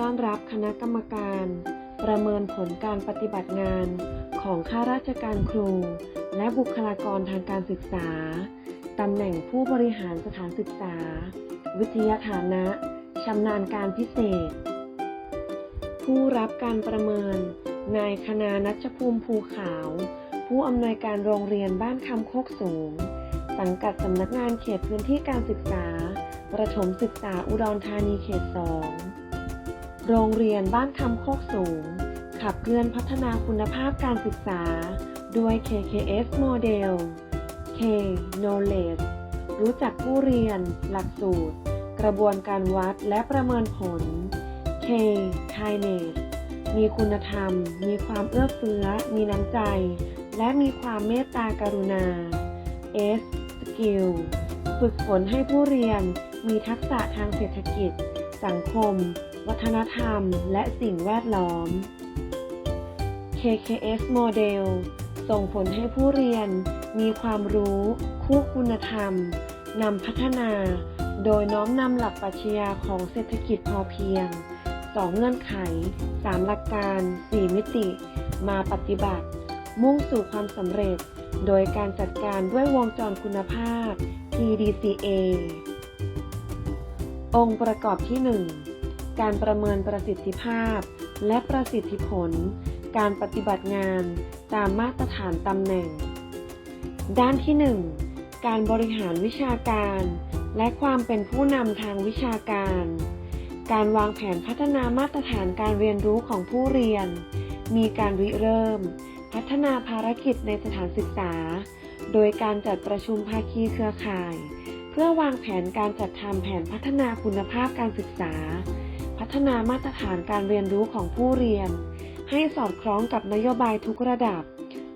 ต้อนรับคณะกรรมการ ประเมินผลการปฏิบัติงานของข้าราชการครู และบุคลากรทางการศึกษา ตำแหน่งผู้บริหารสถานศึกษา วิทยาฐานะชำนาญการพิเศษ ผู้รับการประเมิน นายคณานัชภูมิภูขาว ผู้อำนวยการโรงเรียนบ้านคำโคกสูง สังกัดสำนักงานเขตพื้นที่การศึกษา ประถมศึกษาอุดรธานีเขต2 โรงเรียนบ้านคำโคกสูง ขับเคลื่อนพัฒนาคุณภาพการศึกษา ด้วย KKS Model K Knowledge รู้จักผู้เรียน หลักสูตร กระบวนการวัดและประเมินผล K Kindness มีคุณธรรม มีความเอื้อเฟื้อ มีน้ำใจ และมีความเมตตากรุณา S Skill ฝึกฝนให้ผู้เรียนมีทักษะทางเศรษฐกิจ สังคม วัฒนธรรม และสิ่งแวดล้อม KKS Model ส่งผลให้ผู้เรียนมีความรู้ คู่คุณธรรมนำพัฒนา โดยน้อมนำหลักปรัชญาของเศรษฐกิจพอเพียง 2 เงื่อนไข 3 หลักการ 4 มิติ มาปฏิบัติ มุ่งสู่ความสำเร็จ โดยการจัดการด้วยวงจรคุณภาพ PDCA องค์ประกอบที่ 1 การประเมินประสิทธิภาพ และประสิทธิผล การปฏิบัติงานตามมาตรฐานตำแหน่ง ด้านที่ 1 การบริหารวิชาการ และความเป็นผู้นำทางวิชาการ การวางแผนพัฒนามาตรฐานการเรียนรู้ของผู้เรียน มีการริเริ่ม พัฒนาภารกิจในสถานศึกษา โดยการจัดประชุมภาคีเครือข่ายเพื่อวางแผนการจัดทำแผนพัฒนาคุณภาพการศึกษา พัฒนามาตรฐานการเรียนรู้ของผู้เรียน ให้สอดคล้องกับนโยบายทุกระดับ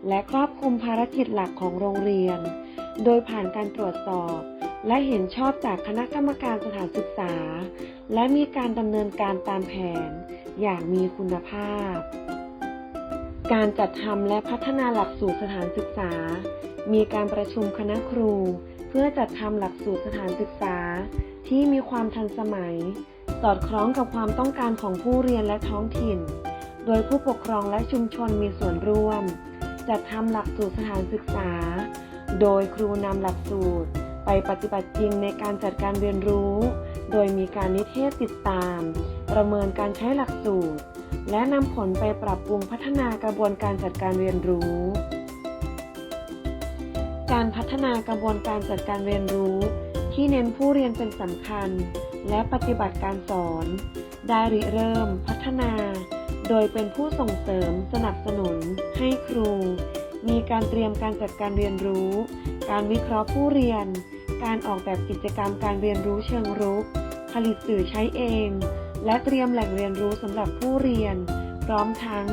และครอบคลุมภารกิจหลักของโรงเรียน โดยผ่านการตรวจสอบ และเห็นชอบจากคณะกรรมการสถานศึกษา และมีการดำเนินการตามแผน อย่างมีคุณภาพ การจัดทำและพัฒนาหลักสูตรสถานศึกษา มีการประชุมคณะครู เพื่อจัดทำหลักสูตรสถานศึกษาที่มีความทันสมัย สอดคล้องกับความต้องการของผู้เรียนและท้องถิ่น โดยผู้ปกครองและชุมชนมีส่วนร่วม จัดทำหลักสูตรสถานศึกษา โดยครูนำหลักสูตร ไปปฏิบัติจริงในการจัดการเรียนรู้ โดยมีการนิเทศติดตาม ประเมินการใช้หลักสูตร และนำผลไปปรับปรุงพัฒนากระบวนการจัดการเรียนรู้ การพัฒนากระบวนการจัดการเรียนรู้ ที่เน้นผู้เรียนเป็นสำคัญ และปฏิบัติการสอน ได้ริเริ่มพัฒนา โดยเป็นผู้ส่งเสริมสนับสนุน ให้ครู มีการเตรียมการจัดการเรียนรู้ การวิเคราะห์ผู้เรียน การออกแบบกิจกรรมการเรียนรู้เชิงรุก ผลิตสื่อใช้เอง และเตรียมแหล่งเรียนรู้สำหรับผู้เรียน พร้อมทั้ง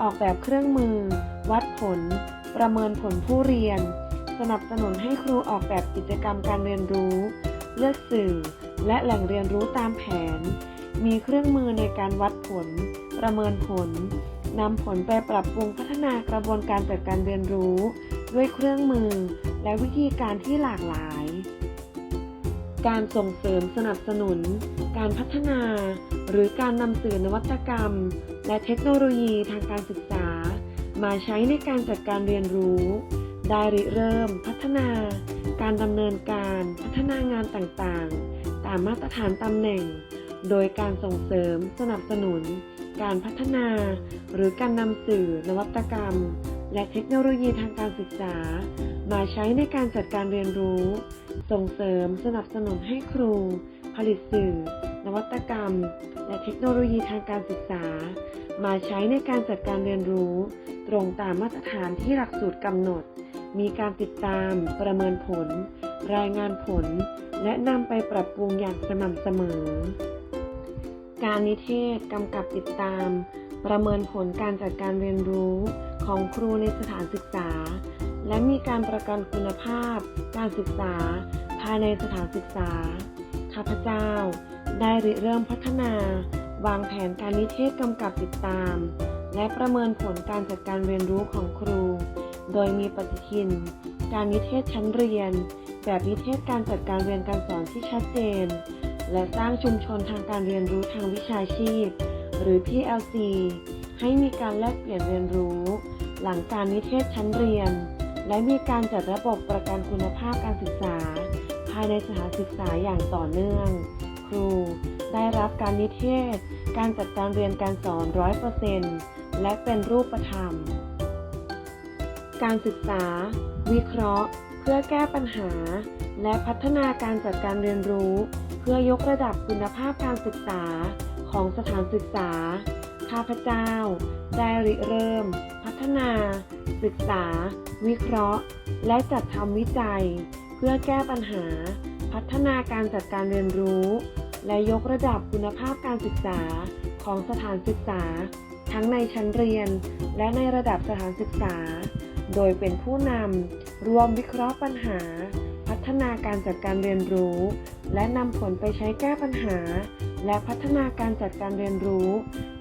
ออกแบบเครื่องมือ วัดผล ประเมินผลผู้เรียน สนับสนุนให้ครูออกแบบกิจกรรมการเรียนรู้ เลือกสื่อ และแหล่งเรียนรู้ตามแผน มีเครื่องมือในการวัดผล ประเมินผลนำผลไปปรับปรุงพัฒนากระบวนการจัดการเรียนรู้ ด้วยเครื่องมือ และวิธีการที่หลากหลาย การส่งเสริมสนับสนุน การพัฒนา หรือการนำสื่อนวัตกรรม และเทคโนโลยีทางการศึกษา มาใช้ในการจัดการเรียนรู้ ได้ริเริ่มพัฒนา การดำเนินการพัฒนางานต่างๆ ตามมาตรฐานตำแหน่ง โดยการส่งเสริมสนับสนุน การพัฒนา หรือการนำสื่อนวัตกรรม และเทคโนโลยีทางการศึกษา มาใช้ในการจัดการเรียนรู้ ส่งเสริมสนับสนุนให้ครู ผลิตสื่อ นวัตกรรม และเทคโนโลยีทางการศึกษา มาใช้ในการจัดการเรียนรู้ ตรงตามมาตรฐานที่หลักสูตรกำหนด มีการติดตาม ประเมินผล รายงานผล และนำไปปรับปรุงอย่างสม่ำเสมอ การนิเทศกำกับติดตาม ประเมินผลการจัดการเรียนรู้ของครูในสถานศึกษา และมีการประกันคุณภาพ การศึกษา ภายในสถานศึกษา ข้าพเจ้า ได้ริเริ่มพัฒนา วางแผนการนิเทศกำกับติดตาม และประเมินผลการจัดการเรียนรู้ของครู โดยมีปฏิทิน การนิเทศชั้นเรียน แบบนิเทศการจัดการเรียนการสอนที่ชัดเจน และสร้างชุมชนทางการเรียนรู้ทางวิชาชีพ หรือ PLC ให้มีการแลกเปลี่ยนเรียนรู้ หลังการนิเทศชั้นเรียน และมีการจัดระบบประกันคุณภาพการศึกษา ภายในสถานศึกษาอย่างต่อเนื่อง ครู ได้รับการนิเทศ การจัดการเรียนการสอน100%และเป็นรูปธรรม การศึกษา วิเคราะห์ เพื่อแก้ปัญหา และพัฒนาการจัดการเรียนรู้ เพื่อยกระดับคุณภาพการศึกษาของสถานศึกษา ข้าพเจ้า ได้ริเริ่ม พัฒนา ศึกษา วิเคราะห์ และจัดทำวิจัย เพื่อแก้ปัญหา พัฒนาการจัดการเรียนรู้ และยกระดับคุณภาพการศึกษาของสถานศึกษา ทั้งในชั้นเรียน และในระดับสถานศึกษา โดยเป็นผู้นำรวมวิเคราะห์ปัญหา พัฒนาการจัดการเรียนรู้ และนำผลไปใช้แก้ปัญหา และพัฒนาการจัดการเรียนรู้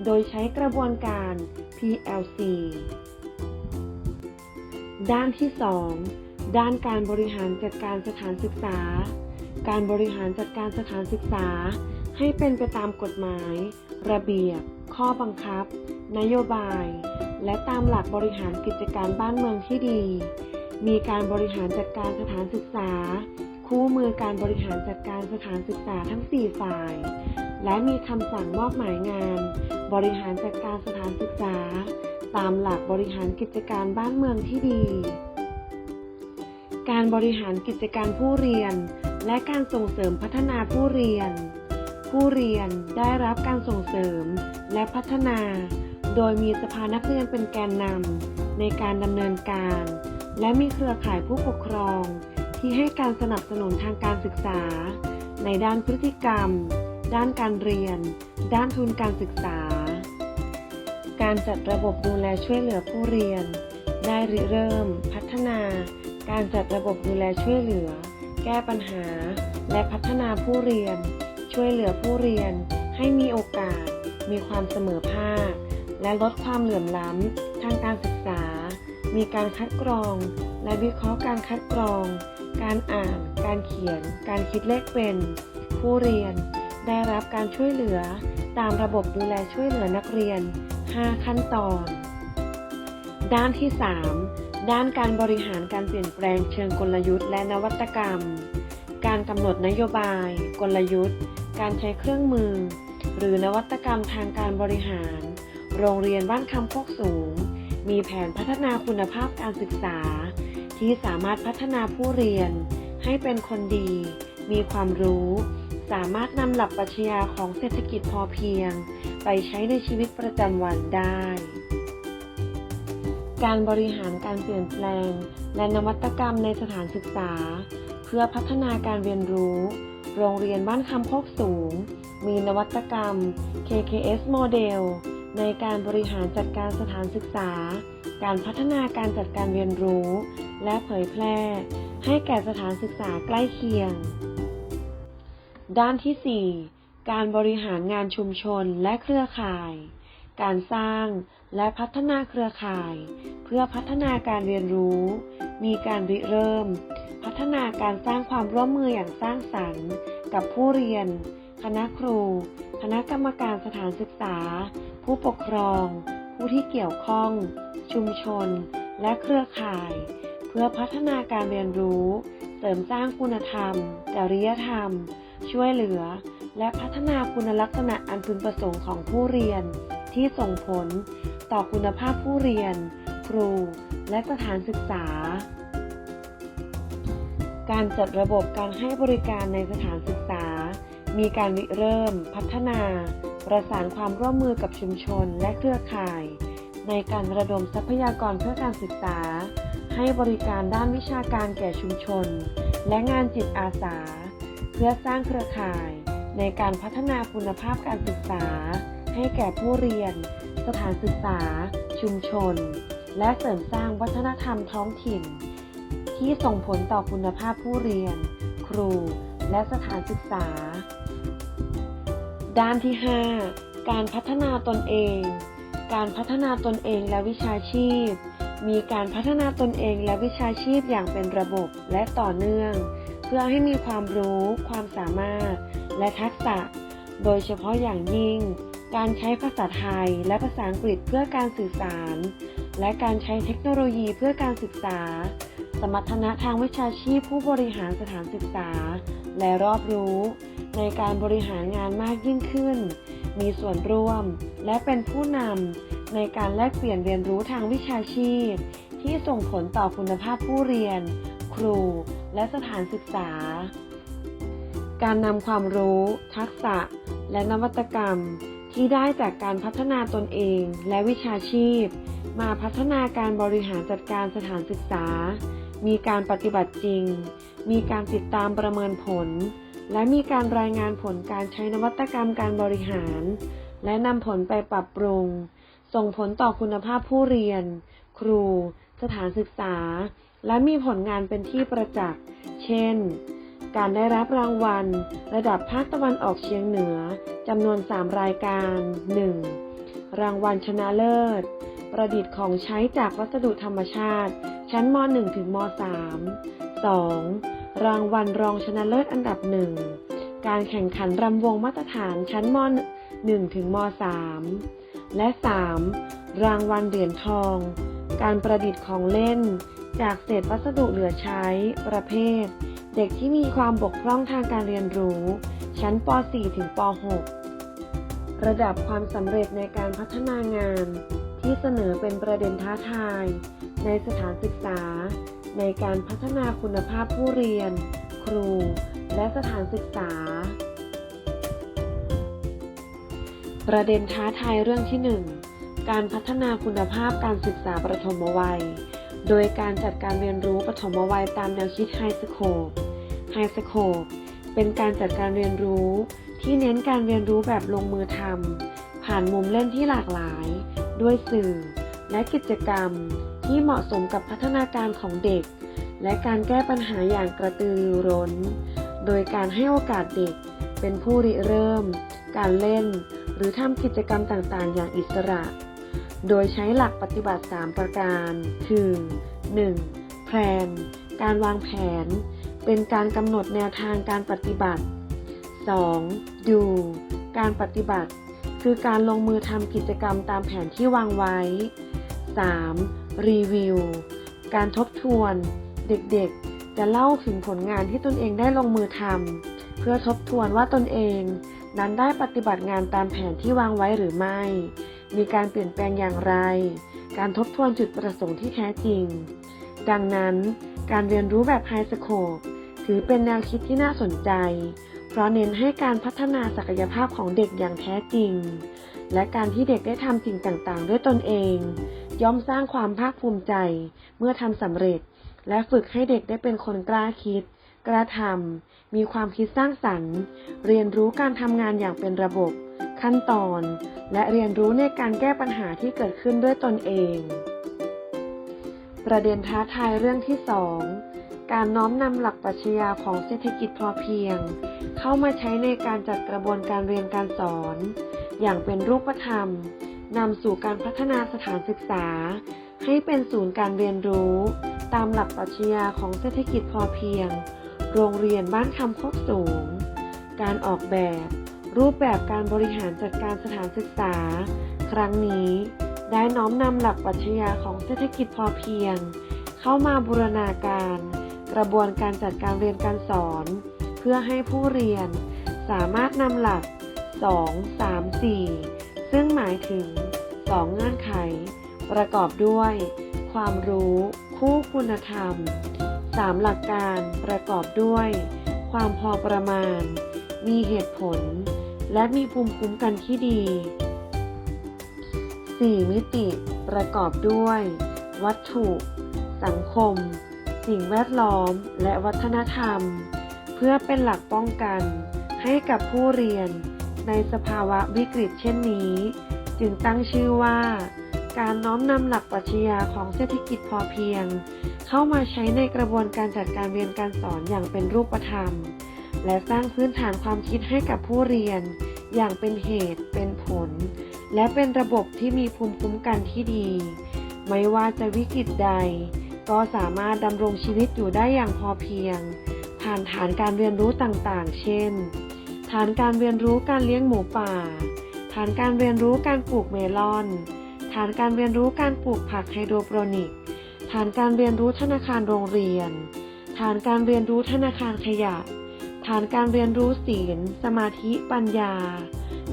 โดยใช้กระบวนการ PLC ด้านที่ 2 ด้านการบริหารจัดการสถานศึกษา การบริหารจัดการสถานศึกษา ให้เป็นไปตามกฎหมาย ระเบียบ ข้อบังคับ นโยบาย และตามหลักบริหารกิจการบ้านเมืองที่ดี มีการบริหารจัดการสถานศึกษา คู่มือการบริหารจัดการสถานศึกษาทั้ง 4 ฝ่าย และมีคำสั่งมอบหมายงาน บริหารจัดการสถานศึกษา ตามหลักบริหารกิจการบ้านเมืองที่ดี การบริหารกิจการผู้เรียน และการส่งเสริมพัฒนาผู้เรียน ผู้เรียนได้รับการส่งเสริมและพัฒนา โดยมีสภานักเรียนเป็นแกนนำในการดำเนินการ และมีเครือข่ายผู้ปกครอง ที่ให้การสนับสนุนทางการศึกษา ในด้านพฤติกรรม ด้านการเรียน ด้านทุนการศึกษา การจัดระบบดูแลช่วยเหลือผู้เรียน ได้ริเริ่ม พัฒนา การจัดระบบดูแลช่วยเหลือ แก้ปัญหา และพัฒนาผู้เรียน ช่วยเหลือผู้เรียน ให้มีโอกาส มีความเสมอภาค และลดความเหลื่อมล้ำทางการศึกษา มีการคัดกรอง และวิเคราะห์การคัดกรอง การอ่าน การเขียน การคิดเลขเป็น ผู้เรียน ได้รับการช่วยเหลือ ตามระบบดูแลช่วยเหลือนักเรียน 5 ขั้นตอน ด้านที่ 3 ด้านการบริหารการเปลี่ยนแปลงเชิงกลยุทธ์และนวัตกรรม การกำหนดนโยบาย กลยุทธ์ การใช้เครื่องมือ หรือนวัตกรรมทางการบริหาร โรงเรียนบ้านคำโคกสูง มีแผนพัฒนาคุณภาพการศึกษา ที่สามารถพัฒนาผู้เรียน ให้เป็นคนดี มีความรู้ สามารถนำหลักปรัชญาของเศรษฐกิจพอเพียง ไปใช้ในชีวิตประจำวันได้ การบริหารการเปลี่ยนแปลง และนวัตกรรมในสถานศึกษา เพื่อพัฒนาการเรียนรู้ โรงเรียนบ้านคำโคกสูง มีนวัตกรรม KKS Model ในการบริหารจัดการสถานศึกษา การพัฒนาการจัดการเรียนรู้ และเผยแพร่ ให้แก่สถานศึกษาใกล้เคียง ด้านที่ 4 การบริหารงานชุมชนและเครือข่าย การสร้างและพัฒนาเครือข่าย เพื่อพัฒนาการเรียนรู้ มีการริเริ่ม พัฒนาการสร้างความร่วมมืออย่างสร้างสรรค์ กับผู้เรียน คณะครู คณะกรรมการสถานศึกษา ผู้ปกครอง ผู้ที่เกี่ยวข้อง ชุมชน และเครือข่าย เพื่อพัฒนาการเรียนรู้ เสริมสร้างคุณธรรม จริยธรรม ช่วยเหลือ และพัฒนาคุณลักษณะอันพึงประสงค์ของผู้เรียน ที่ส่งผล ต่อคุณภาพผู้เรียน ครู และสถานศึกษา การจัดระบบการให้บริการในสถานศึกษา มีการริเริ่ม พัฒนา ประสานความร่วมมือกับชุมชนและเครือข่าย ในการระดมทรัพยากรเพื่อการศึกษา ให้บริการด้านวิชาการแก่ชุมชน และงานจิตอาสา เพื่อสร้างเครือข่าย ในการพัฒนาคุณภาพการศึกษา ให้แก่ผู้เรียน สถานศึกษา ชุมชน และเสริมสร้างวัฒนธรรมท้องถิ่น ที่ส่งผลต่อคุณภาพผู้เรียน ครู และสถานศึกษา ด้านที่ 5 การพัฒนาตนเอง การพัฒนาตนเองและวิชาชีพ มีการพัฒนาตนเองและวิชาชีพอย่างเป็นระบบและต่อเนื่อง เพื่อให้มีความรู้ ความสามารถ และทักษะ โดยเฉพาะอย่างยิ่ง การใช้ภาษาไทยและภาษาอังกฤษเพื่อการสื่อสาร และการใช้เทคโนโลยีเพื่อการศึกษา สมรรถนะทางวิชาชีพผู้บริหารสถานศึกษา และรอบรู้ ในการบริหารงานมากยิ่งขึ้น มีส่วนร่วม และเป็นผู้นำในการแลกเปลี่ยนเรียนรู้ทางวิชาชีพ ที่ส่งผลต่อคุณภาพผู้เรียน ครู และสถานศึกษา การนำความรู้ ทักษะ และนวัตกรรม ที่ได้จากการพัฒนาตนเองและวิชาชีพมาพัฒนาการบริหารจัดการสถานศึกษา มีการปฏิบัติจริง มีการติดตามประเมินผล และมีการรายงานผลการใช้นวัตกรรมการบริหาร และนำผลไปปรับปรุง ส่งผลต่อคุณภาพผู้เรียน ครู สถานศึกษา และมีผลงานเป็นที่ประจักษ์ เช่น การได้รับรางวัล ระดับภาคตะวันออกเฉียงเหนือจำนวน 3 รายการ 1. รางวัลชนะเลิศ ประดิษฐ์ของใช้จากวัสดุธรรมชาติ ชั้นม .1 ถึงม .3 2. รางวัลรองชนะเลิศอันดับหนึ่งการแข่งขันรำวงมาตรฐานชั้นม .1 ถึงม .3 และ 3. รางวัลเหรียญทอง การประดิษฐ์ของเล่น จากเศษวัสดุเหลือใช้ ประเภท เด็กที่มีความบกพร่องทางการเรียนรู้ ชั้นป .4 ถึงป .6 ระดับความสำเร็จในการพัฒนางาน ที่เสนอเป็นประเด็นท้าทาย ในสถานศึกษา ในการพัฒนาคุณภาพผู้เรียน ครู และสถานศึกษา ประเด็นท้าทายเรื่องที่ 1 การพัฒนาคุณภาพการศึกษาประถมวัย โดยการจัดการเรียนรู้ปฐมวัยตามแนวคิด High Scope High Scope เป็นการจัดการเรียนรู้ที่เน้นการเรียนรู้แบบลงมือทำผ่านมุมเล่นที่หลากหลาย ด้วยสื่อ และกิจกรรม ที่เหมาะสมกับพัฒนาการของเด็ก และการแก้ปัญหาอย่างกระตือรือร้น โดยการให้โอกาสเด็กเป็นผู้ริเริ่ม การเล่น หรือทำกิจกรรมต่างๆ อย่างอิสระ โดยใช้หลักปฏิบัติ 3 ประการ คือ 1. แพลน การวางแผน เป็นการกำหนดแนวทางการปฏิบัติ 2. ดู การปฏิบัติ คือการลงมือทำกิจกรรมตามแผนที่วางไว้ 3. รีวิว การทบทวน เด็กๆ จะเล่าถึงผลงานที่ตนเองได้ลงมือทำเพื่อทบทวนว่าตนเองนั้นได้ปฏิบัติงานตามแผนที่วางไว้หรือไม่ มีการเปลี่ยนแปลงอย่างไร การทบทวนจุดประสงค์ที่แท้จริง ดังนั้นการเรียนรู้แบบไฮสโคปถือเป็นแนวคิดที่น่าสนใจ เพราะเน้นให้การพัฒนาศักยภาพของเด็กอย่างแท้จริง และการที่เด็กได้ทำสิ่งต่างๆ ด้วยตนเอง ย่อมสร้างความภาคภูมิใจเมื่อทำสำเร็จ และฝึกให้เด็กได้เป็นคนกล้าคิด กล้าทำมีความคิดสร้างสรรค์ เรียนรู้การทำงานอย่างเป็นระบบ ขั้นตอน และเรียนรู้ในการแก้ปัญหาที่เกิดขึ้นด้วยตนเอง ประเด็นท้าทายเรื่องที่2การน้อมนำหลักปรัชญาของเศรษฐกิจพอเพียง เข้ามาใช้ในการจัดกระบวนการเรียนการสอน อย่างเป็นรูปธรรม นำสู่การพัฒนาสถานศึกษา ให้เป็นศูนย์การเรียนรู้ ตามหลักปรัชญาของเศรษฐกิจพอเพียง โรงเรียนบ้านคำโคกสูง การออกแบบ รูปแบบการบริหารจัดการสถานศึกษา ครั้งนี้ ได้น้อมนำหลักปรัชญาของเศรษฐกิจพอเพียง เข้ามาบูรณาการ กระบวนการจัดการเรียนการสอน เพื่อให้ผู้เรียน สามารถนำหลัก 2 3 4ซึ่งหมายถึง 2 เงื่อนไข ประกอบด้วย ความรู้ คู่คุณธรรม 3 หลักการประกอบด้วย ความพอประมาณ มีเหตุผล และมีภูมิคุ้มกันที่ดี 4 มิติประกอบด้วย วัตถุ สังคม สิ่งแวดล้อม และวัฒนธรรม เพื่อเป็นหลักป้องกัน ให้กับผู้เรียน ในสภาวะวิกฤตเช่นนี้ จึงตั้งชื่อว่า การน้อมนำหลักปรัชญาของเศรษฐกิจพอเพียง เข้ามาใช้ในกระบวนการจัดการเรียนการสอนอย่างเป็นรูปธรรม และสร้างพื้นฐานความคิดให้กับผู้เรียน อย่างเป็นเหตุ เป็นผล และเป็นระบบที่มีภูมิคุ้มกันที่ดี ไม่ว่าจะวิกฤตใด ก็สามารถดำรงชีวิตอยู่ได้อย่างพอเพียง ผ่านฐานการเรียนรู้ต่างๆ เช่น ฐานการเรียนรู้การเลี้ยงหมูป่า ฐานการเรียนรู้การปลูกเมลอน ฐานการเรียนรู้การปลูกผักไฮโดรโปรนิก ฐานการเรียนรู้ธนาคารโรงเรียน ฐานการเรียนรู้ธนาคารขยะ ฐานการเรียนรู้ศีล สมาธิปัญญา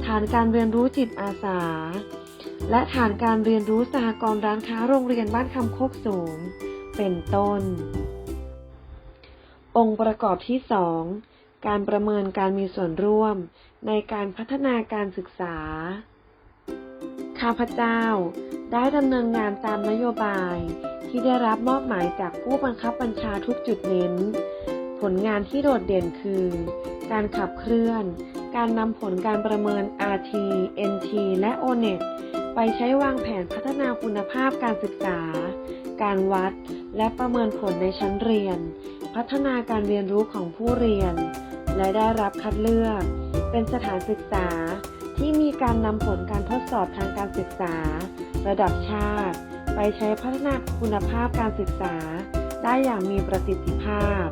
ฐานการเรียนรู้จิตอาสา และฐานการเรียนรู้สหกรณ์ร้านค้าโรงเรียนบ้านคำโคกสูง เป็นต้น องค์ประกอบที่ 2 การประเมินการมีส่วนร่วม ในการพัฒนาการศึกษา ข้าพเจ้าได้ดำเนินงานตามนโยบายที่ได้รับมอบหมายจากผู้บังคับบัญชาทุกจุดเน้น ผลงานที่โดดเด่นคือ การขับเคลื่อน การนำผลการประเมิน RT NT และ ONET ไปใช้วางแผนพัฒนาคุณภาพการศึกษา การวัด และประเมินผลในชั้นเรียน พัฒนาการเรียนรู้ของผู้เรียน และได้รับคัดเลือก เป็นสถานศึกษาที่มีการนำผลการทดสอบทางการศึกษา ระดับชาติ ไปใช้พัฒนาคุณภาพการศึกษา ได้อย่างมีประสิทธิภาพ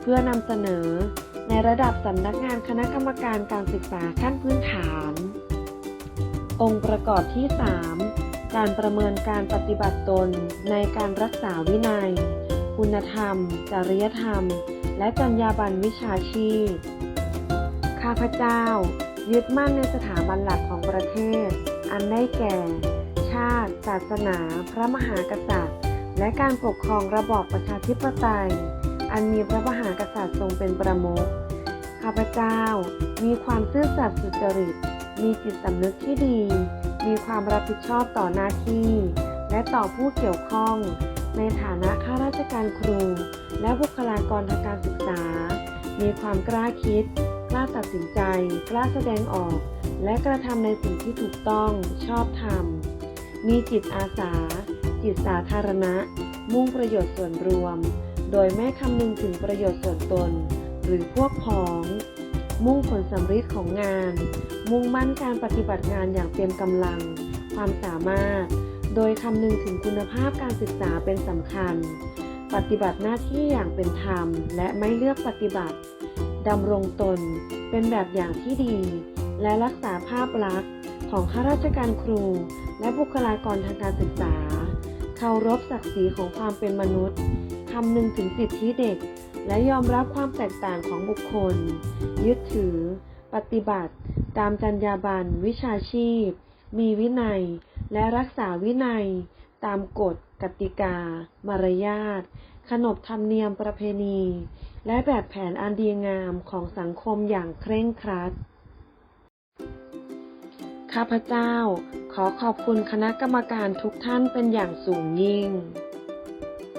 เพื่อนำเสนอ ในระดับสำนักงานคณะกรรมการการศึกษาขั้นพื้นฐาน องค์ประกอบที่ 3 การประเมินการปฏิบัติตนในการรักษาวินัย คุณธรรม จริยธรรม และจรรยาบรรณวิชาชีพ ข้าพเจ้า ยึดมั่นในสถาบันหลักของประเทศ อันได้แก่ ชาติ ศาสนา พระมหากษัตริย์ และการปกครองระบอบประชาธิปไตย อันมีพระมหากษัตริย์ทรงเป็นประมุขข้าพเจ้า มีความซื่อสัตย์สุจริต มีจิตสำนึกที่ดี มีความรับผิดชอบต่อหน้าที่ และต่อผู้เกี่ยวข้อง ในฐานะข้าราชการครู และบุคลากรทางการศึกษา มีความกล้าคิด ตัดสินใจ กล้าแสดงออก และกระทำในสิ่งที่ถูกต้อง ชอบธรรม มีจิตอาสา จิตสาธารณะ มุ่งประโยชน์ส่วนรวม โดยไม่คำนึงถึงประโยชน์ส่วนตน หรือพวกพ้อง มุ่งผลสำฤทธิ์ของงาน มุ่งมั่นการปฏิบัติงานอย่างเต็มกำลัง ความสามารถ โดยคำนึงถึงคุณภาพการศึกษาเป็นสำคัญ ปฏิบัติหน้าที่อย่างเป็นธรรม และไม่เลือกปฏิบัติดำรงตน เป็นแบบอย่างที่ดี และรักษาภาพลักษณ์ของข้าราชการครู และบุคลากรทางการศึกษา เคารพศักดิ์ศรีของความเป็นมนุษย์คำนึงถึงสิทธิเด็ก และยอมรับความแตกต่างของบุคคล ยึดถือ ปฏิบัติ ตามจรรยาบรรณวิชาชีพ มีวินัย และรักษาวินัย ตามกฎกติกา มารยาท ขนบธรรมเนียมประเพณี และแบบแผนอันดีงามของสังคมอย่างเคร่งครัด ข้าพเจ้าขอขอบคุณคณะกรรมการทุกท่านเป็นอย่างสูงยิ่ง